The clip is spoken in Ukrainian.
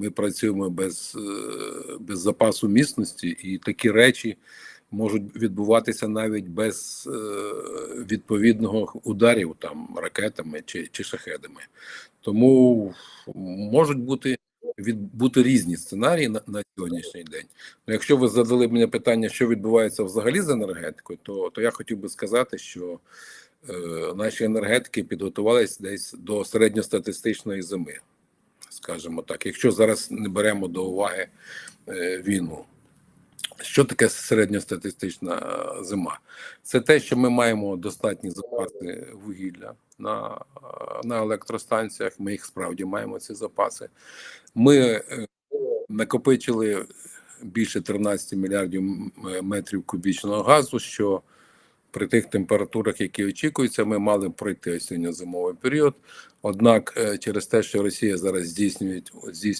Ми працюємо без, е, без запасу міцності, і такі речі можуть відбуватися навіть без е, відповідного ударів там ракетами чи, чи шахедами. Тому можуть бути від бути різні сценарії на, на сьогоднішній день. Ну, якщо ви задали мені питання, що відбувається взагалі з енергетикою, то, то я хотів би сказати, що е, наші енергетики підготувалися десь до середньостатистичної зими, скажімо так, якщо зараз не беремо до уваги е, війну. Що таке середньостатистична зима? Це те, що ми маємо достатні запаси вугілля на, на електростанціях. Ми їх справді маємо ці запаси. Ми е, накопичили більше 13 мільярдів метрів кубічного газу, що при тих температурах, які очікуються, ми мали б пройти осінньо-зимовий період. Однак, е, через те, що Росія зараз здійснює здійснює